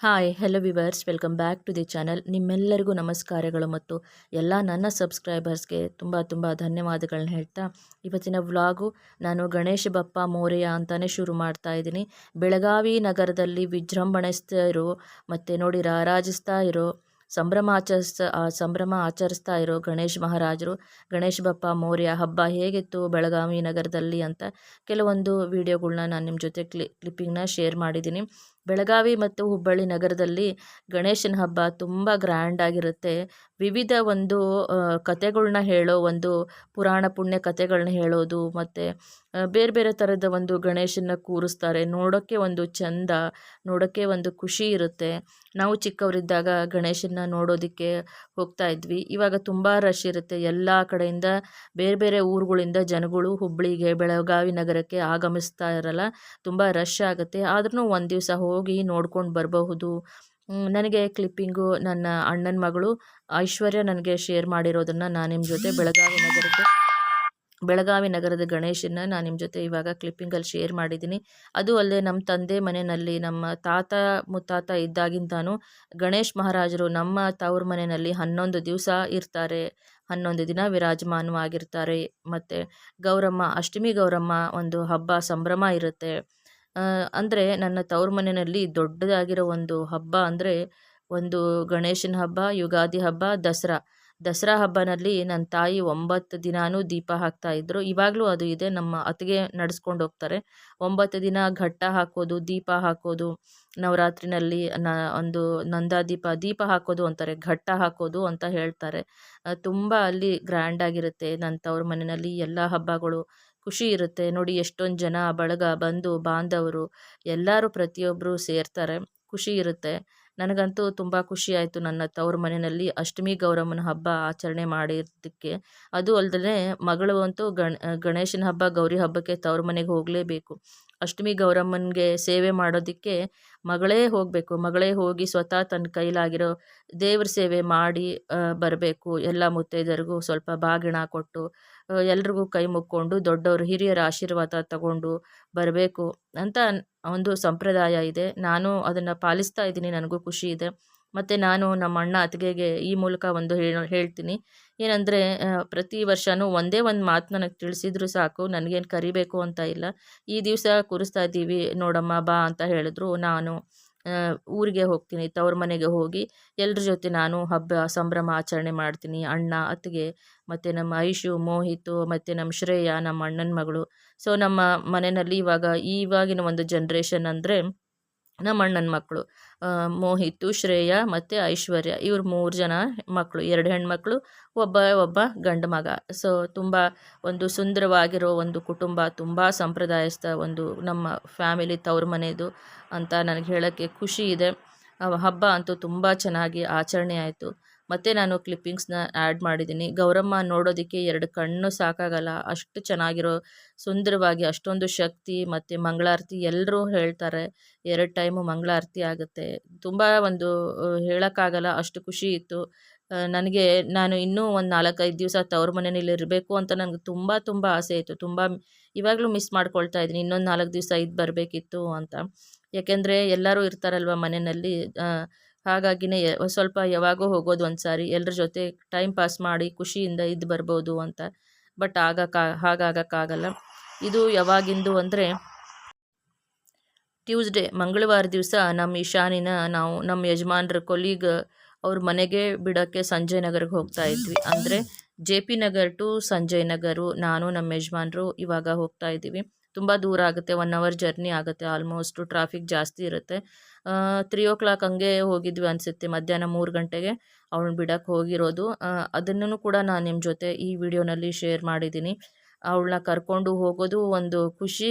Hi hello viewers welcome back to the channel ನಿಮ್ಮೆಲ್ಲರಿಗೂ ನಮಸ್ಕಾರಗಳು ಮತ್ತು ಎಲ್ಲ ನನ್ನ ಸಬ್ಸ್ಕ್ರೈಬರ್ಸ್ಗೆ ತುಂಬ ತುಂಬ ಧನ್ಯವಾದಗಳನ್ನ ಹೇಳ್ತಾ ಇವತ್ತಿನ ವ್ಲಾಗು ನಾನು ಗಣೇಶ ಬಪ್ಪ ಮೋರೆಯ ಅಂತಲೇ ಶುರು ಮಾಡ್ತಾ ಇದ್ದೀನಿ. ಬೆಳಗಾವಿ ನಗರದಲ್ಲಿ ವಿಜೃಂಭಣಿಸ್ತಾ ಇರೋ ಮತ್ತು ನೋಡಿ ರಾರಾಜಿಸ್ತಾ ಇರೋ, ಸಂಭ್ರಮ ಆಚರಿಸ್ತಾ ಸಂಭ್ರಮ ಆಚರಿಸ್ತಾ ಇರೋ ಗಣೇಶ್ ಮಹಾರಾಜರು, ಗಣೇಶ್ ಬಪ್ಪ ಮೌರ್ಯ ಹಬ್ಬ ಹೇಗಿತ್ತು ಬೆಳಗಾವಿ ನಗರದಲ್ಲಿ ಅಂತ ಕೆಲವೊಂದು ವಿಡಿಯೋಗಳ್ನ ನಾನು ನಿಮ್ಮ ಜೊತೆ ಕ್ಲಿ ಕ್ಲಿಪ್ಪಿಂಗ್ನ ಶೇರ್ ಮಾಡಿದ್ದೀನಿ. ಬೆಳಗಾವಿ ಮತ್ತು ಹುಬ್ಬಳ್ಳಿ ನಗರದಲ್ಲಿ ಗಣೇಶನ ಹಬ್ಬ ತುಂಬ ಗ್ರ್ಯಾಂಡ್ ಆಗಿರುತ್ತೆ. ವಿವಿಧ ಒಂದು ಕತೆಗಳ್ನ ಹೇಳೋ ಒಂದು, ಪುರಾಣ ಪುಣ್ಯ ಕತೆಗಳನ್ನ ಹೇಳೋದು, ಮತ್ತು ಬೇರೆ ಬೇರೆ ಥರದ ಒಂದು ಗಣೇಶನ ಕೂರಿಸ್ತಾರೆ. ನೋಡೋಕ್ಕೆ ಒಂದು ಚಂದ ನೋಡೋಕ್ಕೆ ಒಂದು ಖುಷಿ ಇರುತ್ತೆ. ನಾವು ಚಿಕ್ಕವರಿದ್ದಾಗ ಗಣೇಶನ ನೋಡೋದಕ್ಕೆ ಹೋಗ್ತಾ ಇದ್ವಿ. ಇವಾಗ ತುಂಬ ರಶ್ ಇರುತ್ತೆ. ಎಲ್ಲ ಕಡೆಯಿಂದ, ಬೇರೆ ಬೇರೆ ಊರುಗಳಿಂದ ಜನಗಳು ಹುಬ್ಬಳ್ಳಿಗೆ, ಬೆಳಗಾವಿ ನಗರಕ್ಕೆ ಆಗಮಿಸ್ತಾ ಇರಲ್ಲ. ತುಂಬ ರಶ್ ಆಗುತ್ತೆ. ಆದ್ರೂ ಒಂದು ದಿವಸ ಹೋಗಿ ನೋಡ್ಕೊಂಡು ಬರಬಹುದು. ನನಗೆ ಕ್ಲಿಪ್ಪಿಂಗು ನನ್ನ ಅಣ್ಣನ ಮಗಳು ಐಶ್ವರ್ಯ ನನಗೆ ಶೇರ್ ಮಾಡಿರೋದನ್ನು ನಾನು ನಿಮ್ಮ ಜೊತೆ ಬೆಳಗಾವಿ ನಗರಕ್ಕೆ ಬೆಳಗಾವಿ ನಗರದ ಗಣೇಶನ ನಾನು ನಿಮ್ಮ ಜೊತೆ ಇವಾಗ ಕ್ಲಿಪ್ಪಿಂಗಲ್ಲಿ ಶೇರ್ ಮಾಡಿದ್ದೀನಿ. ಅದು ಅಲ್ಲದೆ ನಮ್ಮ ತಂದೆ ಮನೆಯಲ್ಲಿ ನಮ್ಮ ತಾತ ಮುತ್ತಾತ ಇದ್ದಾಗಿಂತಾನು ಗಣೇಶ್ ಮಹಾರಾಜರು ನಮ್ಮ ತವ್ರ ಮನೆಯಲ್ಲಿ ಹನ್ನೊಂದು ದಿವಸ ಇರ್ತಾರೆ. ಹನ್ನೊಂದು ದಿನ ವಿರಾಜಮಾನವಾಗಿರ್ತಾರೆ. ಮತ್ತು ಗೌರಮ್ಮ, ಅಷ್ಟಮಿ ಗೌರಮ್ಮ ಒಂದು ಹಬ್ಬ ಸಂಭ್ರಮ ಇರುತ್ತೆ. ಅಂದರೆ ನನ್ನ ತವ್ರ ಮನೆಯಲ್ಲಿ ದೊಡ್ಡದಾಗಿರೋ ಒಂದು ಹಬ್ಬ ಅಂದರೆ ಒಂದು ಗಣೇಶನ ಹಬ್ಬ, ಯುಗಾದಿ ಹಬ್ಬ, ದಸರಾ. ದಸರಾ ಹಬ್ಬನಲ್ಲಿ ನನ್ನ ತಾಯಿ ಒಂಬತ್ತು ದಿನಾನೂ ದೀಪ ಹಾಕ್ತಾಯಿದ್ರು ಇವಾಗಲೂ ಅದು ಇದೆ, ನಮ್ಮ ಅತ್ತಿಗೆ ನಡೆಸ್ಕೊಂಡು ಹೋಗ್ತಾರೆ. ಒಂಬತ್ತು ದಿನ ಘಟ್ಟ ಹಾಕೋದು, ದೀಪ ಹಾಕೋದು, ನವರಾತ್ರಿನಲ್ಲಿ ನ, ಒಂದು ನಂದಾ ದೀಪ ದೀಪ ಹಾಕೋದು ಅಂತಾರೆ, ಘಟ್ಟ ಹಾಕೋದು ಅಂತ ಹೇಳ್ತಾರೆ. ತುಂಬ ಅಲ್ಲಿ ಗ್ರ್ಯಾಂಡಾಗಿರುತ್ತೆ ನನ್ನ ತವ್ರ ಮನೆಯಲ್ಲಿ ಎಲ್ಲ ಹಬ್ಬಗಳು. ಖುಷಿ ಇರುತ್ತೆ. ನೋಡಿ, ಎಷ್ಟೊಂದು ಜನ ಬಳಗ, ಬಂಧು, ಬಾಂಧವರು ಎಲ್ಲರೂ ಪ್ರತಿಯೊಬ್ಬರು ಸೇರ್ತಾರೆ. ಖುಷಿ ಇರುತ್ತೆ. ನನಗಂತೂ ತುಂಬ ಖುಷಿ ಆಯಿತು ನನ್ನ ತವ್ರ ಮನೆಯಲ್ಲಿ ಅಷ್ಟಮಿ ಗೌರಮ್ಮನ ಹಬ್ಬ ಆಚರಣೆ ಮಾಡಿದ್ದಕ್ಕೆ. ಅದು ಅಲ್ಲದೆ ಮಗಳು ಅಂತೂ ಗಣ, ಗಣೇಶನ ಹಬ್ಬ ಗೌರಿ ಹಬ್ಬಕ್ಕೆ ತವ್ರ ಮನೆಗೆ ಹೋಗಲೇಬೇಕು. ಅಷ್ಟಮಿ ಗೌರಮ್ಮನಿಗೆ ಸೇವೆ ಮಾಡೋದಕ್ಕೆ ಮಗಳೇ ಹೋಗಬೇಕು. ಮಗಳೇ ಹೋಗಿ ಸ್ವತಃ ತನ್ನ ಕೈಲಾಗಿರೋ ದೇವ್ರ ಸೇವೆ ಮಾಡಿ ಬರಬೇಕು. ಎಲ್ಲ ಮುತ್ತೈದರಿಗೂ ಸ್ವಲ್ಪ ಬಾಗಿಣ ಕೊಟ್ಟು ಎಲ್ರಿಗೂ ಕೈ ಮುಕ್ಕೊಂಡು ದೊಡ್ಡವರು ಹಿರಿಯರ ಆಶೀರ್ವಾದ ತಗೊಂಡು ಬರಬೇಕು ಅಂತ ಒಂದು ಸಂಪ್ರದಾಯ ಇದೆ. ನಾನು ಅದನ್ನು ಪಾಲಿಸ್ತಾ ಇದ್ದೀನಿ, ನನಗೂ ಖುಷಿ ಇದೆ. ಮತ್ತು ನಾನು ನಮ್ಮ ಅಣ್ಣ ಅತ್ತಿಗೆಗೆ ಈ ಮೂಲಕ ಒಂದು ಹೇಳ್ತೀನಿ. ಏನಂದರೆ ಪ್ರತಿ ವರ್ಷವೂ ಒಂದೇ ಒಂದು ಮಾತು ನನಗೆ ತಿಳಿಸಿದ್ರು ಸಾಕು, ನನಗೇನು ಕರಿಬೇಕು ಅಂತ ಇಲ್ಲ. ಈ ದಿವಸ ಕೂರಿಸ್ತಾ ಇದ್ದೀವಿ, ನೋಡಮ್ಮ ಬಾ ಅಂತ ಹೇಳಿದ್ರು ನಾನು. ಊರಿಗೆ ಹೋಗ್ತೀನಿ, ತವ್ರ ಮನೆಗೆ ಹೋಗಿ ಎಲ್ಲರ ಜೊತೆ ನಾನು ಹಬ್ಬ, ಸಂಭ್ರಮ ಆಚರಣೆ ಮಾಡ್ತೀನಿ. ಅಣ್ಣ, ಅತ್ತಿಗೆ, ಮತ್ತು ನಮ್ಮ ಐಶು, ಮೋಹಿತು, ಮತ್ತು ನಮ್ಮ ಶ್ರೇಯ, ನಮ್ಮ ಅಣ್ಣನ ಮಗಳು. ಸೊ ನಮ್ಮ ಮನೆಯಲ್ಲಿ ಇವಾಗ, ಇವಾಗಿನ ಒಂದು ಜನ್ರೇಷನ್ ಅಂದರೆ ನಮ್ಮ ಅಣ್ಣನ ಮಕ್ಕಳು ಮೋಹಿತು, ಶ್ರೇಯ ಮತ್ತು ಐಶ್ವರ್ಯ ಇವ್ರು ಮೂರು ಜನ ಮಕ್ಕಳು ಎರಡು ಹೆಣ್ಮಕ್ಳು, ಒಬ್ಬ ಒಬ್ಬ ಗಂಡು ಮಗ. ಸೊ ತುಂಬ ಒಂದು ಸುಂದರವಾಗಿರೋ ಒಂದು ಕುಟುಂಬ, ತುಂಬ ಸಂಪ್ರದಾಯಸ್ಥ ಒಂದು ನಮ್ಮ ಫ್ಯಾಮಿಲಿ ತವ್ರ ಮನೆಯದು ಅಂತ ನನಗೆ ಹೇಳೋಕ್ಕೆ ಖುಷಿ ಇದೆ. ಹಬ್ಬ ಅಂತೂ ತುಂಬ ಚೆನ್ನಾಗಿ ಆಚರಣೆ ಆಯಿತು. ಮತ್ತು ನಾನು ಕ್ಲಿಪ್ಪಿಂಗ್ಸ್ನ ಆ್ಯಡ್ ಮಾಡಿದ್ದೀನಿ. ಗೌರಮ್ಮ ನೋಡೋದಕ್ಕೆ ಎರಡು ಕಣ್ಣು ಸಾಕಾಗಲ್ಲ. ಅಷ್ಟು ಚೆನ್ನಾಗಿರೋ, ಸುಂದರವಾಗಿ ಅಷ್ಟೊಂದು ಶಕ್ತಿ ಮತ್ತು ಮಂಗಳಾರತಿ ಎಲ್ಲರೂ ಹೇಳ್ತಾರೆ. ಎರಡು ಟೈಮು ಮಂಗಳಾರತಿ ಆಗುತ್ತೆ. ತುಂಬ ಒಂದು ಹೇಳೋಕ್ಕಾಗಲ್ಲ. ಅಷ್ಟು ಖುಷಿ ಇತ್ತು. ನನಗೆ ನಾನು ಇನ್ನೂ ಒಂದು ನಾಲ್ಕೈದು ದಿವಸ ತವ್ರ ಮನೆಯಲ್ಲಿ ಇರಬೇಕು ಅಂತ ನನಗೆ ತುಂಬ ತುಂಬ ಆಸೆ ಇತ್ತು. ತುಂಬ ಇವಾಗಲೂ ಮಿಸ್ ಮಾಡ್ಕೊಳ್ತಾ ಇದ್ದೀನಿ. ಇನ್ನೊಂದು ನಾಲ್ಕು ದಿವಸ ಇದು ಬರಬೇಕಿತ್ತು ಅಂತ. ಯಾಕೆಂದರೆ ಎಲ್ಲರೂ ಇರ್ತಾರಲ್ವ ಮನೆಯಲ್ಲಿ ಹಾಗಾಗಿನೇ ಸ್ವಲ್ಪ ಯಾವಾಗೋ ಹೋಗೋದು ಒಂದು ಸಾರಿ ಎಲ್ಲರ ಜೊತೆ ಟೈಮ್ ಪಾಸ್ ಮಾಡಿ ಖುಷಿಯಿಂದ ಇದ್ದು ಬರ್ಬೋದು ಅಂತ. ಬಟ್ ಆಗಕ್ಕೆ ಹಾಗಾಗಕ್ಕಾಗಲ್ಲ. ಇದು ಯಾವಾಗಿಂದು ಅಂದರೆ ಟ್ಯೂಸ್ಡೇ ಮಂಗಳವಾರ ದಿವಸ ನಮ್ಮ ಇಶಾನಿನ ನಾವು ನಮ್ಮ ಯಜಮಾನ್ರ ಕೊಲೀಗ್ ಅವ್ರ ಮನೆಗೆ ಬಿಡೋಕ್ಕೆ ಸಂಜಯ್ ನಗರ್ಗೆ ಹೋಗ್ತಾ ಇದ್ವಿ. ಅಂದರೆ, J P Nagar to Sanjay Nagar, ನಾನು ನಮ್ಮ ಯಜಮಾನ್ರು ಇವಾಗ ಹೋಗ್ತಾ ಇದ್ದೀವಿ. ತುಂಬ ದೂರ ಆಗುತ್ತೆ ಒನ್ ಅವರ್ ಜರ್ನಿ ಆಗುತ್ತೆ ಆಲ್ಮೋಸ್ಟು ಟ್ರಾಫಿಕ್ ಜಾಸ್ತಿ ಇರುತ್ತೆ. ತ್ರೀ ಓ ಕ್ಲಾಕ್ ಹಂಗೆ ಹೋಗಿದ್ವಿ ಅನಿಸುತ್ತೆ, ಮಧ್ಯಾಹ್ನ ಮೂರು ಗಂಟೆಗೆ ಅವಳನ್ನ ಬಿಡೋಕ್ಕೆ ಹೋಗಿರೋದು. ಅದನ್ನು ಕೂಡ ನಾನು ನಿಮ್ಮ ಜೊತೆ ಈ ವಿಡಿಯೋನಲ್ಲಿ ಶೇರ್ ಮಾಡಿದ್ದೀನಿ. ಅವಳನ್ನ ಕರ್ಕೊಂಡು ಹೋಗೋದು ಒಂದು ಖುಷಿ,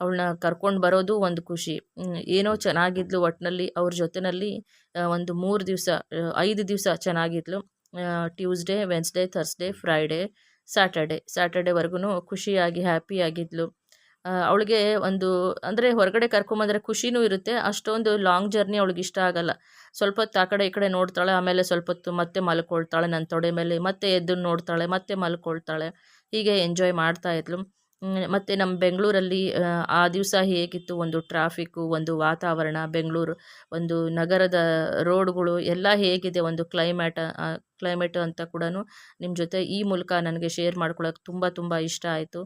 ಅವಳನ್ನ ಕರ್ಕೊಂಡು ಬರೋದು ಒಂದು ಖುಷಿ. ಏನೋ ಚೆನ್ನಾಗಿದ್ಲು ಒಟ್ಟಿನಲ್ಲಿ ಅವ್ರ ಜೊತೆಯಲ್ಲಿ ಒಂದು ಮೂರು ದಿವಸ ಐದು ದಿವಸ ಚೆನ್ನಾಗಿದ್ಲು. Tuesday Wednesday Thursday Friday Saturday ಸ್ಯಾಟರ್ಡೇವರೆಗೂ ಖುಷಿಯಾಗಿ ಹ್ಯಾಪಿಯಾಗಿದ್ಲು ಅವಳಿಗೆ ಒಂದು, ಅಂದರೆ ಹೊರಗಡೆ ಕರ್ಕೊಂಬಂದರೆ ಖುಷಿನೂ ಇರುತ್ತೆ, ಅಷ್ಟೊಂದು ಲಾಂಗ್ ಜರ್ನಿ ಅವಳಿಗೆ ಇಷ್ಟ ಆಗಲ್ಲ. ಸ್ವಲ್ಪ ಹೊತ್ತು ಆ ಕಡೆ ಈ ಕಡೆ ನೋಡ್ತಾಳೆ, ಆಮೇಲೆ ಸ್ವಲ್ಪ ಹೊತ್ತು ಮತ್ತೆ ಮಲ್ಕೊಳ್ತಾಳೆ ನನ್ನ ತೊಡೆ ಮೇಲೆ ಮತ್ತೆ ಎದ್ದು ನೋಡ್ತಾಳೆ, ಮತ್ತೆ ಮಲ್ಕೊಳ್ತಾಳೆ, ಹೀಗೆ ಎಂಜಾಯ್ ಮಾಡ್ತಾ ಇದ್ಲು. ಮತ್ತು ನಮ್ಮ ಬೆಂಗಳೂರಲ್ಲಿ, ಆ ದಿವಸ ಹೇಗಿತ್ತು, ಒಂದು ಟ್ರಾಫಿಕ್ಕು ಒಂದು ವಾತಾವರಣ, ಬೆಂಗಳೂರು, ಒಂದು ನಗರದ ರೋಡ್ಗಳು ಎಲ್ಲ ಹೇಗಿದೆ, ಒಂದು ಕ್ಲೈಮ್ಯಾಟ ಕ್ಲೈಮೇಟ್ ಅಂತ ಕೂಡ ನಿಮ್ಮ ಜೊತೆ ಈ ಮೂಲಕ ನನಗೆ ಶೇರ್ ಮಾಡ್ಕೊಳ್ಳೋಕೆ ತುಂಬ ತುಂಬ ಇಷ್ಟ ಆಯಿತು.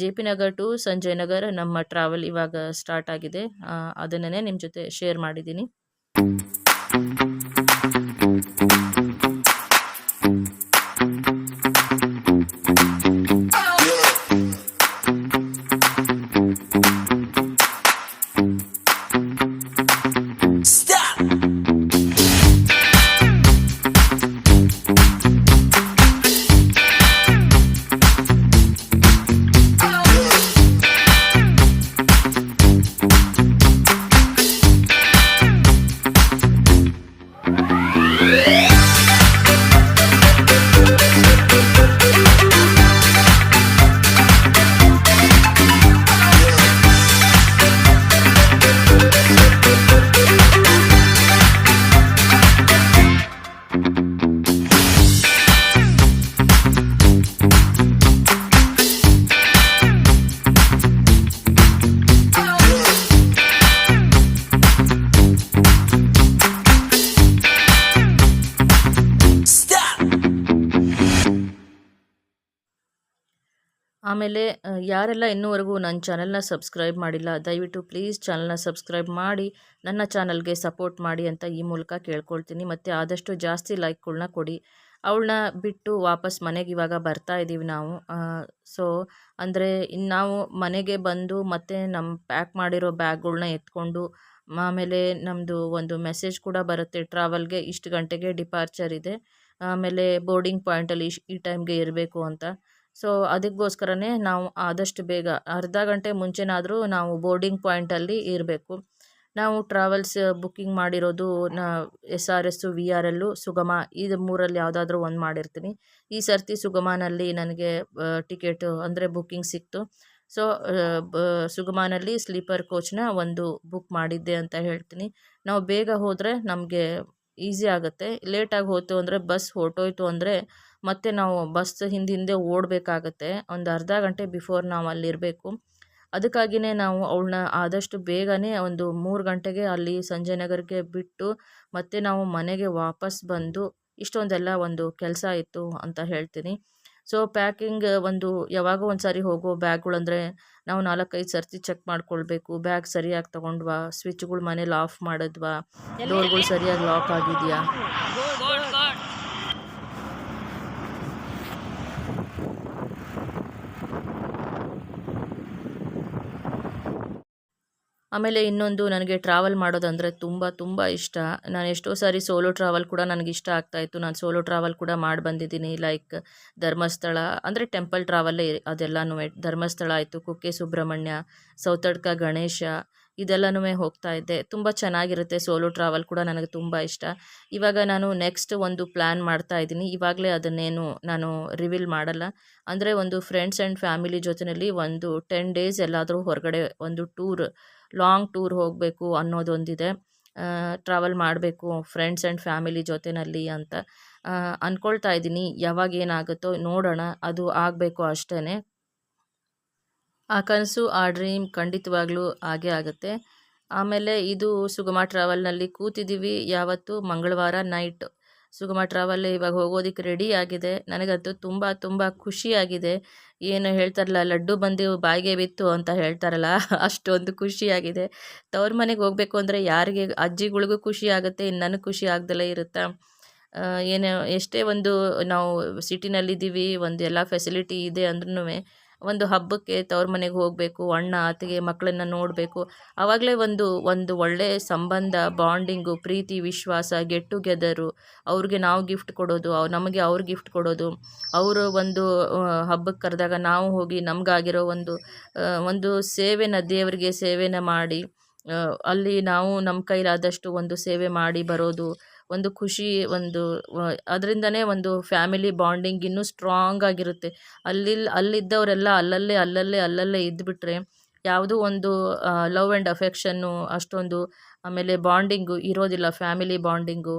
J P Nagar to Sanjay Nagar ನಮ್ಮ ಟ್ರಾವೆಲ್ ಇವಾಗ ಸ್ಟಾರ್ಟ್ ಆಗಿದೆ. ಅದನ್ನೇ ನಿಮ್ಮ ಜೊತೆ ಶೇರ್ ಮಾಡಿದ್ದೀನಿ. ಆಮೇಲೆ ಯಾರೆಲ್ಲ ಇನ್ನೂವರೆಗೂ ನನ್ನ ಚಾನಲ್ನ ಸಬ್ಸ್ಕ್ರೈಬ್ ಮಾಡಿಲ್ಲ, ದಯವಿಟ್ಟು ಪ್ಲೀಸ್ ಚಾನಲ್ನ ಸಬ್ಸ್ಕ್ರೈಬ್ ಮಾಡಿ, ನನ್ನ ಚಾನಲ್ಗೆ ಸಪೋರ್ಟ್ ಮಾಡಿ ಅಂತ ಈ ಮೂಲಕ ಕೇಳ್ಕೊಳ್ತೀನಿ. ಮತ್ತು ಆದಷ್ಟು ಜಾಸ್ತಿ ಲೈಕ್ಗಳನ್ನ ಕೊಡಿ. ಅವಳನ್ನ ಬಿಟ್ಟು ವಾಪಸ್ ಮನೆಗೆ ಇವಾಗ ಬರ್ತಾ ಇದ್ದೀವಿ ನಾವು. ಸೊ, ಅಂದರೆ ಇನ್ನು ನಾವು ಮನೆಗೆ ಬಂದು ಮತ್ತೆ ನಮ್ಮ ಪ್ಯಾಕ್ ಮಾಡಿರೋ ಬ್ಯಾಗ್ಗಳನ್ನ ಎತ್ಕೊಂಡು, ಆಮೇಲೆ ನಮ್ಮದು ಒಂದು ಮೆಸೇಜ್ ಕೂಡ ಬರುತ್ತೆ, ಟ್ರಾವೆಲ್ಗೆ ಇಷ್ಟು ಗಂಟೆಗೆ ಡಿಪಾರ್ಚರ್ ಇದೆ. ಆಮೇಲೆ ಬೋರ್ಡಿಂಗ್ ಪಾಯಿಂಟಲ್ಲಿ ಈ ಟೈಮ್ಗೆ ಇರಬೇಕು ಅಂತ. ಸೊ ಅದಕ್ಕೋಸ್ಕರನೇ ನಾವು ಆದಷ್ಟು ಬೇಗ, ಅರ್ಧ ಗಂಟೆ ಮುಂಚೆನಾದರೂ ನಾವು ಬೋರ್ಡಿಂಗ್ ಪಾಯಿಂಟಲ್ಲಿ ಇರಬೇಕು. ನಾವು ಟ್ರಾವೆಲ್ಸ್ ಬುಕ್ಕಿಂಗ್ ಮಾಡಿರೋದು, ನ S R S V R L ಸುಗಮ, ಇದು ಮೂರಲ್ಲಿ ಯಾವುದಾದ್ರೂ ಒಂದು ಮಾಡಿರ್ತೀನಿ. ಈ ಸರ್ತಿ ಸುಗಮನಲ್ಲಿ ನನಗೆ ಟಿಕೆಟು ಅಂದರೆ ಬುಕ್ಕಿಂಗ್ ಸಿಕ್ತು. ಸೊ ಸುಗಮನಲ್ಲಿ ಸ್ಲೀಪರ್ ಕೋಚ್ನ ಒಂದು ಬುಕ್ ಮಾಡಿದ್ದೆ ಅಂತ ಹೇಳ್ತೀನಿ. ನಾವು ಬೇಗ ಹೋದರೆ ನಮಗೆ ಈಸಿ ಆಗುತ್ತೆ. ಲೇಟಾಗಿ ಹೋಯ್ತು ಅಂದರೆ ಬಸ್ ಹೊರಟೋಯ್ತು ಅಂದರೆ ಮತ್ತೆ ನಾವು ಬಸ್ ಹಿಂದೆ ಹಿಂದೆ ಓಡಬೇಕಾಗತ್ತೆ. ಒಂದು ಅರ್ಧ ಗಂಟೆ ಬಿಫೋರ್ ನಾವು ಅಲ್ಲಿರಬೇಕು. ಅದಕ್ಕಾಗಿಯೇ ನಾವು ಅವಳನ್ನ ಆದಷ್ಟು ಬೇಗನೆ ಒಂದು ಮೂರು ಗಂಟೆಗೆ ಅಲ್ಲಿ ಸಂಜಯ್ ನಗರ್ಗೆ ಬಿಟ್ಟು ಮತ್ತೆ ನಾವು ಮನೆಗೆ ವಾಪಸ್ ಬಂದು ಇಷ್ಟೊಂದೆಲ್ಲ ಒಂದು ಕೆಲಸ ಇತ್ತು ಅಂತ ಹೇಳ್ತೀನಿ. ಸೊ ಪ್ಯಾಕಿಂಗ್ ಒಂದು ಯಾವಾಗೋ ಒಂದು ಸಾರಿ ಹೋಗೋ ಬ್ಯಾಗ್ಗಳಂದರೆ ನಾವು ನಾಲ್ಕೈದು ಸರ್ತಿ ಚೆಕ್ ಮಾಡ್ಕೊಳ್ಬೇಕು. ಬ್ಯಾಗ್ ಸರಿಯಾಗಿ ತೊಗೊಂಡ್ವಾ? ಸ್ವಿಚ್ಗಳು ಮನೇಲಿ ಆಫ್ ಮಾಡಿದ್ವಾ? ಡೋರ್ಗಳು ಸರಿಯಾಗಿ ಲಾಕ್ ಆಗಿದೆಯಾ? ಆಮೇಲೆ ಇನ್ನೊಂದು ನನಗೆ ಟ್ರಾವೆಲ್ ಮಾಡೋದಂದರೆ ತುಂಬ ತುಂಬ ಇಷ್ಟ. ನಾನು ಎಷ್ಟೋ ಸಾರಿ ಸೋಲೋ ಟ್ರಾವೆಲ್ ಕೂಡ ನನಗೆ ಇಷ್ಟ ಆಗ್ತಾಯಿತ್ತು ನಾನು ಸೋಲೋ ಟ್ರಾವೆಲ್ ಕೂಡ ಮಾಡಿ ಬಂದಿದ್ದೀನಿ. ಲೈಕ್ ಧರ್ಮಸ್ಥಳ, ಅಂದರೆ ಟೆಂಪಲ್ ಟ್ರಾವೆಲ್ಲೇ ಅದೆಲ್ಲನೂ ಧರ್ಮಸ್ಥಳ ಆಯಿತು, ಕುಕ್ಕೆ ಸುಬ್ರಹ್ಮಣ್ಯ, ಸೌತಡ್ಕ, ಗಣೇಶ ಇದೆಲ್ಲನೂ ಹೋಗ್ತಾ ಇದ್ದೆ. ತುಂಬ ಚೆನ್ನಾಗಿರುತ್ತೆ ಸೋಲೋ ಟ್ರಾವೆಲ್ ಕೂಡ ನನಗೆ ತುಂಬ ಇಷ್ಟ. ಇವಾಗ ನಾನು ನೆಕ್ಸ್ಟ್ ಒಂದು ಪ್ಲ್ಯಾನ್ ಮಾಡ್ತಾ ಇದ್ದೀನಿ. ಇವಾಗಲೇ ಅದನ್ನೇನು ನಾನು ರಿವೀಲ್ ಮಾಡಲ್ಲ. ಅಂದರೆ ಒಂದು ಫ್ರೆಂಡ್ಸ್ ಆ್ಯಂಡ್ ಫ್ಯಾಮಿಲಿ ಜೊತೆಯಲ್ಲಿ ಒಂದು ಟೆನ್ ಡೇಸ್ ಎಲ್ಲಾದರೂ ಹೊರಗಡೆ ಒಂದು ಟೂರ್ ಲಾಂಗ್ ಟೂರ್ ಹೋಗಬೇಕು ಅನ್ನೋದೊಂದಿದೆ. ಟ್ರಾವೆಲ್ ಮಾಡಬೇಕು ಫ್ರೆಂಡ್ಸ್ ಆ್ಯಂಡ್ ಫ್ಯಾಮಿಲಿ ಜೊತೆಯಲ್ಲಿ ಅಂತ. ಅಂದ್ಕೊಳ್ತಾ ಇದ್ದೀನಿ. ಯಾವಾಗ ಏನಾಗುತ್ತೋ ನೋಡೋಣ. ಅದು ಆಗಬೇಕು ಅಷ್ಟೇ ಆ ಕನಸು, ಆ ಡ್ರೀಮ್ ಖಂಡಿತವಾಗ್ಲೂ ಆಗೇ ಆಗುತ್ತೆ. ಆಮೇಲೆ ಇದು ಸುಗಮ ಟ್ರಾವೆಲ್ನಲ್ಲಿ ಕೂತಿದ್ದೀವಿ. ಯಾವತ್ತು ಮಂಗಳವಾರ ನೈಟ್ ಸುಗಮ ಟ್ರಾವೆಲ್ ಇವಾಗ ಹೋಗೋದಕ್ಕೆ ರೆಡಿ ಆಗಿದೆ. ನನಗಂತೂ ತುಂಬ ತುಂಬ ಖುಷಿಯಾಗಿದೆ. ಏನು ಹೇಳ್ತಾರಲ್ಲ, ಲಡ್ಡು ಬಂದು ಬಾಯಿಗೆ ಬಿತ್ತು ಅಂತ ಹೇಳ್ತಾರಲ್ಲ, ಅಷ್ಟೊಂದು ಖುಷಿಯಾಗಿದೆ. ತವ್ರ ಮನೆಗೆ ಹೋಗಬೇಕು ಅಂದರೆ ಯಾರಿಗೆ, ಅಜ್ಜಿಗಳಿಗೂ ಖುಷಿ ಆಗುತ್ತೆ ಇನ್ನು ನನಗೆ ಖುಷಿ ಆಗ್ದಲೇ ಇರುತ್ತಾ? ಏನು, ಎಷ್ಟೇ ಒಂದು ನಾವು ಸಿಟಿನಲ್ಲಿದ್ದೀವಿ ಒಂದು ಎಲ್ಲ ಫೆಸಿಲಿಟಿ ಇದೆ ಅಂದ್ರೂ ಒಂದು ಹಬ್ಬಕ್ಕೆ ತವ್ರ ಮನೆಗೆ ಹೋಗಬೇಕು, ಅಣ್ಣ, ಅತ್ತಿಗೆ ಮಕ್ಕಳನ್ನ ನೋಡಬೇಕು. ಆವಾಗಲೇ ಒಂದು ಒಂದು ಒಳ್ಳೆಯ ಸಂಬಂಧ, ಬಾಂಡಿಂಗು, ಪ್ರೀತಿ, ವಿಶ್ವಾಸ ಗೆಟ್ ಟುಗೆದರು ಅವ್ರಿಗೆ ನಾವು ಗಿಫ್ಟ್ ಕೊಡೋದು ನಮಗೆ ಅವ್ರು ಗಿಫ್ಟ್ ಕೊಡೋದು. ಅವರು ಒಂದು ಹಬ್ಬಕ್ಕೆ ಕರೆದಾಗ ನಾವು ಹೋಗಿ ನಮಗಾಗಿರೋ ಒಂದು ಒಂದು ಸೇವೆನ ದೇವರಿಗೆ ಸೇವೆನ ಮಾಡಿ ಅಲ್ಲಿ ನಾವು ನಮ್ಮ ಕೈಲಾದಷ್ಟು ಒಂದು ಸೇವೆ ಮಾಡಿ ಬರೋದು. ಒಂದು ಖುಷಿ, ಒಂದು ಅದರಿಂದನೇ ಒಂದು ಫ್ಯಾಮಿಲಿ ಬಾಂಡಿಂಗ್ ಇನ್ನೂ ಸ್ಟ್ರಾಂಗ್ ಆಗಿರುತ್ತೆ. ಅಲ್ಲಿ ಅಲ್ಲಿದ್ದವರೆಲ್ಲ ಅಲ್ಲಲ್ಲೇ ಅಲ್ಲಲ್ಲೇ ಅಲ್ಲಲ್ಲೇ ಇದ್ದುಬಿಟ್ರೆ ಯಾವುದೂ ಒಂದು ಲವ್ ಆ್ಯಂಡ್ ಅಫೆಕ್ಷನ್ನು ಅಷ್ಟೊಂದು ಆಮೇಲೆ ಬಾಂಡಿಂಗು ಇರೋದಿಲ್ಲ, ಫ್ಯಾಮಿಲಿ ಬಾಂಡಿಂಗು.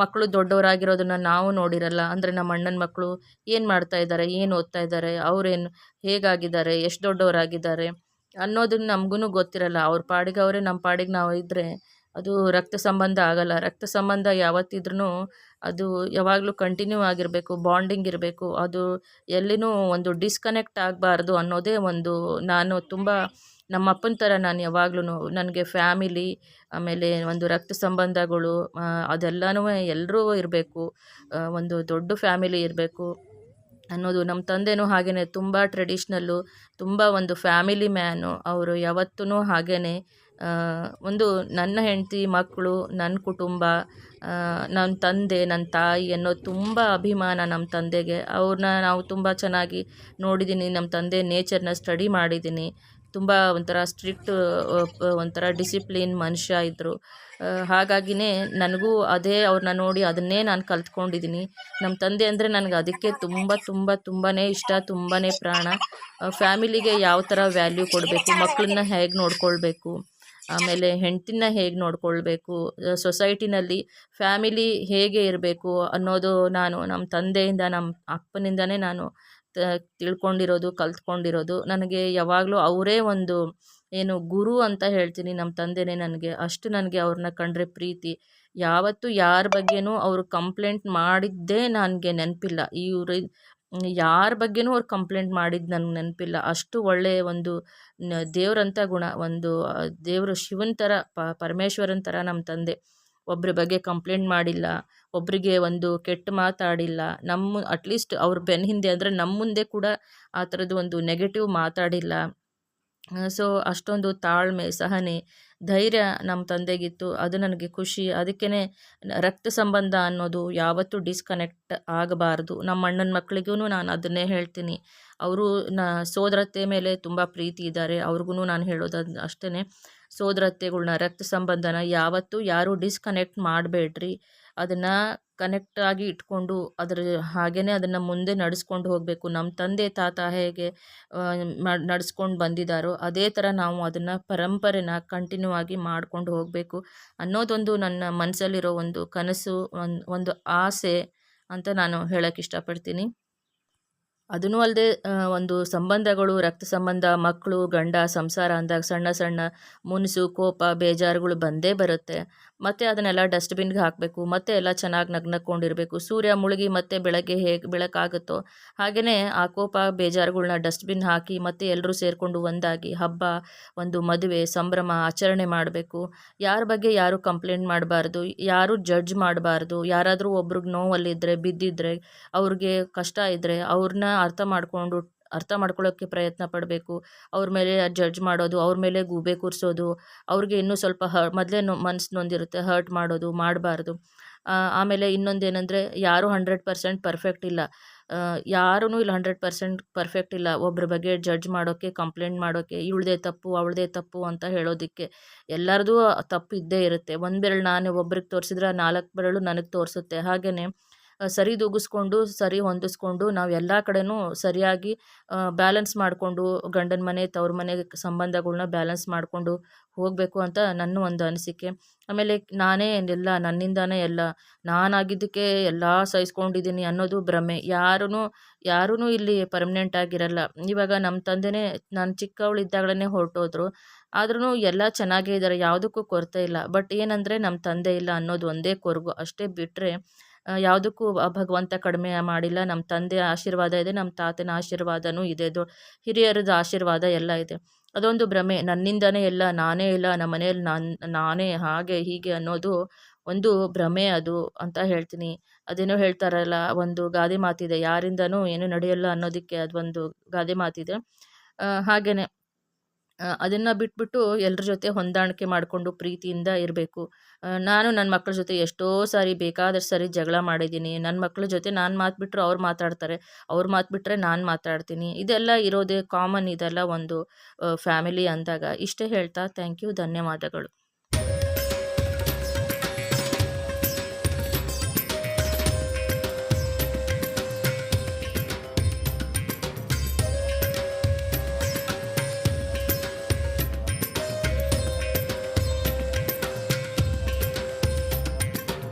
ಮಕ್ಕಳು ದೊಡ್ಡವರಾಗಿರೋದನ್ನು ನಾವು ನೋಡಿರಲ್ಲ, ಅಂದರೆ ನಮ್ಮ ಅಣ್ಣನ ಮಕ್ಕಳು ಏನು ಮಾಡ್ತಾ ಇದ್ದಾರೆ, ಏನು ಓದ್ತಾ ಇದ್ದಾರೆ, ಅವರೇನು ಹೇಗಾಗಿದ್ದಾರೆ, ಎಷ್ಟು ದೊಡ್ಡವರಾಗಿದ್ದಾರೆ ಅನ್ನೋದನ್ನು ನಮಗೂ ಗೊತ್ತಿರಲ್ಲ. ಅವ್ರ ಪಾಡಿಗೆ ಅವರೇ ನಮ್ಮ ಪಾಡಿಗೆ ನಾವು ಇದ್ದರೆ ಅದು ರಕ್ತ ಸಂಬಂಧ ಆಗಲ್ಲ. ರಕ್ತ ಸಂಬಂಧ ಯಾವತ್ತಿದ್ರೂ ಅದು ಯಾವಾಗಲೂ ಕಂಟಿನ್ಯೂ ಆಗಿರಬೇಕು ಬಾಂಡಿಂಗ್ ಇರಬೇಕು. ಅದು ಎಲ್ಲಿನೂ ಒಂದು ಡಿಸ್ಕನೆಕ್ಟ್ ಆಗಬಾರ್ದು ಅನ್ನೋದೇ ಒಂದು ನಾನು ತುಂಬ ನಮ್ಮ ಅಪ್ಪನ ಥರ ನಾನು ಯಾವಾಗ್ಲೂ ನನಗೆ ಫ್ಯಾಮಿಲಿ ಆಮೇಲೆ ಒಂದು ರಕ್ತ ಸಂಬಂಧಗಳು ಅದೆಲ್ಲನೂ ಎಲ್ಲರೂ ಇರಬೇಕು. ಒಂದು ದೊಡ್ಡ ಫ್ಯಾಮಿಲಿ ಇರಬೇಕು ಅನ್ನೋದು ನಮ್ಮ ತಂದೆಯೂ ಹಾಗೆಯೇ ತುಂಬ ಟ್ರೆಡಿಷ್ನಲ್ಲು ತುಂಬ ಒಂದು ಫ್ಯಾಮಿಲಿ ಮ್ಯಾನು ಅವರು ಯಾವತ್ತೂ ಹಾಗೆಯೇ ಒಂದು ನನ್ನ ಹೆಂಡತಿ, ಮಕ್ಕಳು ನನ್ನ ಕುಟುಂಬ ನನ್ನ ತಂದೆ ನನ್ನ ತಾಯಿ ಅನ್ನೋ ತುಂಬ ಅಭಿಮಾನ ನಮ್ಮ ತಂದೆಗೆ. ಅವ್ರನ್ನ ನಾವು ತುಂಬ ಚೆನ್ನಾಗಿ ನೋಡಿದ್ದೀನಿ ನಮ್ಮ ತಂದೆ ನೇಚರ್ನ ಸ್ಟಡಿ ಮಾಡಿದ್ದೀನಿ ತುಂಬ ಒಂಥರ ಸ್ಟ್ರಿಕ್ಟ್ ಒಂಥರ ಡಿಸಿಪ್ಲಿನ್ ಮನುಷ್ಯ ಇದ್ದರು ಹಾಗಾಗಿಯೇ ನನಗೂ ಅದೇ ಅವ್ರನ್ನ ನೋಡಿ ಅದನ್ನೇ ನಾನು ಕಲ್ತ್ಕೊಂಡಿದ್ದೀನಿ ನಮ್ಮ ತಂದೆ ಅಂದರೆ ನನಗೆ ಅದಕ್ಕೆ ತುಂಬ ತುಂಬ ತುಂಬಾ ಇಷ್ಟ ತುಂಬಾ ಪ್ರಾಣ. ಫ್ಯಾಮಿಲಿಗೆ ಯಾವ ಥರ ವ್ಯಾಲ್ಯೂ ಕೊಡಬೇಕು ಮಕ್ಕಳನ್ನ ಹೇಗೆ ನೋಡ್ಕೊಳ್ಬೇಕು? ಆಮೇಲೆ ಹೆಂಡ್ತಿನ ಹೇಗೆ ನೋಡ್ಕೊಳ್ಬೇಕು ಸೊಸೈಟಿನಲ್ಲಿ ಫ್ಯಾಮಿಲಿ ಹೇಗೆ ಇರಬೇಕು ಅನ್ನೋದು ನಾನು ನಮ್ಮ ತಂದೆಯಿಂದ, ನಮ್ಮ ಅಪ್ಪನಿಂದನೇ ನಾನು ತಿಳ್ಕೊಂಡಿರೋದು, ಕಲ್ತ್ಕೊಂಡಿರೋದು. ನನಗೆ ಯಾವಾಗಲೂ ಅವರೇ ಒಂದು ಏನು ಗುರು ಅಂತ ಹೇಳ್ತೀನಿ ನಮ್ಮ ತಂದೆನೇ ನನಗೆ. ಅಷ್ಟು ನನಗೆ ಅವ್ರನ್ನ ಕಂಡ್ರೆ ಪ್ರೀತಿ. ಯಾವತ್ತೂ ಯಾರ ಬಗ್ಗೆನೂ ಅವರು ಕಂಪ್ಲೇಂಟ್ ಮಾಡಿದ್ದೇ ನನಗೆ ನೆನಪಿಲ್ಲ. ಇವರು ಯಾರ ಬಗ್ಗೆನೂ ಅವ್ರು ಕಂಪ್ಲೇಂಟ್ ಮಾಡಿದ್ದು ನನಗೆ ನೆನಪಿಲ್ಲ. ಅಷ್ಟು ಒಳ್ಳೆಯ ಒಂದು ದೇವರಂಥ ಗುಣ, ಒಂದು ದೇವರು ಶಿವನ ಥರ ಪರಮೇಶ್ವರನ ಥರ ನಮ್ಮ ತಂದೆ. ಒಬ್ಬರ ಬಗ್ಗೆ ಕಂಪ್ಲೇಂಟ್ ಮಾಡಿಲ್ಲ ಒಬ್ಬರಿಗೆ ಒಂದು ಕೆಟ್ಟ ಮಾತಾಡಿಲ್ಲ. ನಮ್ಮ ಅಟ್ಲೀಸ್ಟ್ ಅವ್ರ ಬೆನ್ನ ಹಿಂದೆ ಅಂದರೆ ನಮ್ಮ ಮುಂದೆ ಕೂಡ ಆ ಥರದ್ದು ಒಂದು ನೆಗೆಟಿವ್ ಮಾತಾಡಿಲ್ಲ. ಸೊ ಅಷ್ಟೊಂದು ತಾಳ್ಮೆ, ಸಹನೆ, ಧೈರ್ಯ ನಮ್ಮ ತಂದೆಗಿತ್ತು. ಅದು ನನಗೆ ಖುಷಿ. ಅದಕ್ಕೇ ರಕ್ತ ಸಂಬಂಧ ಅನ್ನೋದು ಯಾವತ್ತೂ ಡಿಸ್ಕನೆಕ್ಟ್ ಆಗಬಾರ್ದು. ನಮ್ಮ ಅಣ್ಣನ ಮಕ್ಕಳಿಗೂ ನಾನು ಅದನ್ನೇ ಹೇಳ್ತೀನಿ. ಅವರು ನ ಸೋದರತ್ತೆ ಮೇಲೆ ತುಂಬ ಪ್ರೀತಿ ಇದ್ದಾರೆ. ಅವ್ರಿಗೂ ನಾನು ಹೇಳೋದು ಅಷ್ಟೇ ಸೋದರತೆಗಳ್ನ ರಕ್ತ ಸಂಬಂಧನ ಯಾವತ್ತೂ ಯಾರೂ ಡಿಸ್ಕನೆಕ್ಟ್ ಮಾಡಬೇಡ್ರಿ. ಅದನ್ನು ಕನೆಕ್ಟಾಗಿ ಇಟ್ಕೊಂಡು ಅದರ ಹಾಗೆಯೇ ಅದನ್ನು ಮುಂದೆ ನಡೆಸ್ಕೊಂಡು ಹೋಗಬೇಕು. ನಮ್ಮ ತಂದೆ ತಾತ ಹೇಗೆ ನಡೆಸ್ಕೊಂಡು ಬಂದಿದ್ದಾರೋ ಅದೇ ಥರ ನಾವು ಅದನ್ನು ಪರಂಪರೆನ ಕಂಟಿನ್ಯೂ ಆಗಿ ಮಾಡ್ಕೊಂಡು ಹೋಗಬೇಕು ಅನ್ನೋದೊಂದು ನನ್ನ ಮನಸ್ಸಲ್ಲಿರೋ ಒಂದು ಕನಸು, ಒಂದು ಒಂದು ಆಸೆ ಅಂತ ನಾನು ಹೇಳೋಕ್ಕೆ ಇಷ್ಟಪಡ್ತೀನಿ. ಅದೂ ಅಲ್ಲದೆ ಒಂದು ಸಂಬಂಧಗಳು, ರಕ್ತ ಸಂಬಂಧ, ಮಕ್ಕಳು, ಗಂಡ, ಸಂಸಾರ ಅಂದಾಗ ಸಣ್ಣ ಸಣ್ಣ ಮುನಿಸು, ಕೋಪ, ಬೇಜಾರುಗಳು ಬಂದೇ ಬರುತ್ತೆ. ಮತ್ತು ಅದನ್ನೆಲ್ಲ ಡಸ್ಟ್ಬಿನ್ಗೆ ಹಾಕಬೇಕು, ಮತ್ತೆ ಎಲ್ಲ ಚೆನ್ನಾಗಿ ನಗ್ನಕ್ಕೊಂಡಿರಬೇಕು. ಸೂರ್ಯ ಮುಳುಗಿ ಮತ್ತೆ ಬೆಳಗ್ಗೆ ಹೇಗೆ ಬೆಳಕಾಗುತ್ತೋ ಹಾಗೆಯೇ ಆ ಕೋಪ ಬೇಜಾರುಗಳನ್ನ ಡಸ್ಟ್ಬಿನ್ ಹಾಕಿ ಮತ್ತೆ ಎಲ್ಲರೂ ಸೇರಿಕೊಂಡು ಒಂದಾಗಿ ಹಬ್ಬ, ಒಂದು ಮದುವೆ, ಸಂಭ್ರಮ, ಆಚರಣೆ ಮಾಡಬೇಕು. ಯಾರ ಬಗ್ಗೆ ಯಾರು ಕಂಪ್ಲೇಂಟ್ ಮಾಡಬಾರ್ದು, ಯಾರು ಜಡ್ಜ್ ಮಾಡಬಾರ್ದು, ಯಾರಾದರೂ ಒಬ್ರಿಗೆ ನೋವಲ್ಲಿದ್ದರೆ ಬಿದ್ದಿದ್ರೆ, ಅವ್ರಿಗೆ ಕಷ್ಟ ಇದ್ದರೆ ಅವ್ರನ್ನ ಅರ್ಥ ಮಾಡಿಕೊಂಡು, ಅರ್ಥ ಮಾಡ್ಕೊಳ್ಳೋಕ್ಕೆ ಪ್ರಯತ್ನ ಪಡಬೇಕು. ಅವ್ರ ಮೇಲೆ ಜಡ್ಜ್ ಮಾಡೋದು, ಅವ್ರ ಮೇಲೆ ಗೂಬೆ ಕೂರಿಸೋದು, ಅವ್ರಿಗೆ ಇನ್ನೂ ಸ್ವಲ್ಪ ಹ, ಮೊದಲೇ ನೊ, ಮನ್ಸು ನೊಂದಿರುತ್ತೆ ಹರ್ಟ್ ಮಾಡೋದು, ಮಾಡಬಾರ್ದು. ಆಮೇಲೆ ಇನ್ನೊಂದೇನೆಂದರೆ, ಯಾರೂ ಹಂಡ್ರೆಡ್ ಪರ್ಸೆಂಟ್ ಪರ್ಫೆಕ್ಟ್ ಇಲ್ಲ. ಯಾರೂ ಇಲ್ಲಿ ಹಂಡ್ರೆಡ್ ಪರ್ಸೆಂಟ್ ಪರ್ಫೆಕ್ಟ್ ಇಲ್ಲ. ಒಬ್ಬರ ಬಗ್ಗೆ ಜಡ್ಜ್ ಮಾಡೋಕ್ಕೆ ಕಂಪ್ಲೇಂಟ್ ಮಾಡೋಕ್ಕೆ ಇವಳದೇ ತಪ್ಪು, ಅವಳದೇ ತಪ್ಪು ಅಂತ ಹೇಳೋದಕ್ಕೆ ಎಲ್ಲರದೂ ತಪ್ಪು ಇದ್ದೇ ಇರುತ್ತೆ. ಒಂದು ಬೆರಳು ನಾನು ಒಬ್ರಿಗೆ ತೋರಿಸಿದ್ರೆ ನಾಲ್ಕು ಬೆರಳು ನನಗೆ ತೋರಿಸುತ್ತೆ. ಹಾಗೆಯೇ ಸರಿದೂಗಿಸ್ಕೊಂಡು ಸರಿ ಹೊಂದಿಸ್ಕೊಂಡು, ನಾವು ಎಲ್ಲ ಕಡೆನೂ ಸರಿಯಾಗಿ ಬ್ಯಾಲೆನ್ಸ್ ಮಾಡಿಕೊಂಡು, ಗಂಡನ ಮನೆ, ತವ್ರ ಮನೆ ಸಂಬಂಧಗಳನ್ನ ಬ್ಯಾಲೆನ್ಸ್ ಮಾಡಿಕೊಂಡು ಹೋಗಬೇಕು ಅಂತ ನನ್ನ ಒಂದು ಅನಿಸಿಕೆ. ಆಮೇಲೆ ನಾನೇ ಎಲ್ಲ, ನನ್ನಿಂದಾನೇ ಎಲ್ಲ, ನಾನಾಗಿದ್ದಕ್ಕೆ ಎಲ್ಲ ಸಹಿಸ್ಕೊಂಡಿದ್ದೀನಿ ಅನ್ನೋದು ಭ್ರಮೆ. ಯಾರೂ ಯಾರೂ ಇಲ್ಲಿ ಪರ್ಮನೆಂಟ್ ಆಗಿರಲ್ಲ. ಇವಾಗ ನಮ್ಮ ತಂದೆಯೇ ನಾನು ಚಿಕ್ಕವಳಿದ್ದಾಗಲೇ ಹೊರಟೋದ್ರು. ಆದ್ರೂ ಎಲ್ಲ ಚೆನ್ನಾಗೇ ಇದ್ದಾರೆ ಯಾವುದಕ್ಕೂ ಕೊರತೆ ಇಲ್ಲ. ಬಟ್ ಏನಂದರೆ ನಮ್ಮ ತಂದೆ ಇಲ್ಲ ಅನ್ನೋದು ಒಂದೇ ಕೊರಗು. ಅಷ್ಟೇ ಬಿಟ್ಟರೆ ಯಾವುದಕ್ಕೂ ಭಗವಂತ ಕಡಿಮೆ ಮಾಡಿಲ್ಲ. ನಮ್ಮ ತಂದೆ ಆಶೀರ್ವಾದ ಇದೆ, ನಮ್ಮ ತಾತನ ಆಶೀರ್ವಾದನೂ ಇದೆ. ದೊ, ಹಿರಿಯರದ ಆಶೀರ್ವಾದ ಎಲ್ಲ ಇದೆ. ಅದೊಂದು ಭ್ರಮೆ. ನನ್ನಿಂದನೇ ಎಲ್ಲ ನಾನೇ ಇಲ್ಲ, ನಮ್ಮ ಮನೆಯಲ್ಲಿ ನಾನು, ನಾನೇ ಹಾಗೆ ಹೀಗೆ ಅನ್ನೋದು ಒಂದು ಭ್ರಮೆ ಅದು ಅಂತ ಹೇಳ್ತೀನಿ. ಅದೇನೋ ಹೇಳ್ತಾರಲ್ಲ, ಒಂದು ಗಾದೆ ಮಾತಿದೆ. ಯಾರಿಂದನೂ ಏನೂ ನಡೆಯಲ್ಲ ಅನ್ನೋದಕ್ಕೆ ಅದೊಂದು ಗಾದೆ ಮಾತಿದೆ. ಹಾಗೆಯೇ ಅದನ್ನು ಬಿಟ್ಬಿಟ್ಟು ಎಲ್ಲರ ಜೊತೆ ಹೊಂದಾಣಿಕೆ ಮಾಡಿಕೊಂಡು ಪ್ರೀತಿಯಿಂದ ಇರಬೇಕು. ನಾನು ನನ್ನ ಮಕ್ಕಳ ಜೊತೆ ಎಷ್ಟೋ ಸಾರಿ ಬೇಕಾದಷ್ಟು ಸಾರಿ ಜಗಳ ಮಾಡಿದ್ದೀನಿ. ನನ್ನ ಮಕ್ಕಳ ಜೊತೆ ನಾನು ಮಾತು ಬಿಟ್ಟರು ಅವ್ರು ಮಾತಾಡ್ತಾರೆ. ಅವ್ರು ಮಾತು ಬಿಟ್ಟರೆ ನಾನು ಮಾತಾಡ್ತೀನಿ. ಇದೆಲ್ಲ ಇರೋದೇ ಕಾಮನ್ ಇದೆಲ್ಲ ಒಂದು ಫ್ಯಾಮಿಲಿ ಅಂದಾಗ. ಇಷ್ಟೇ ಹೇಳ್ತಾ ಥ್ಯಾಂಕ್ ಯು ಧನ್ಯವಾದಗಳು.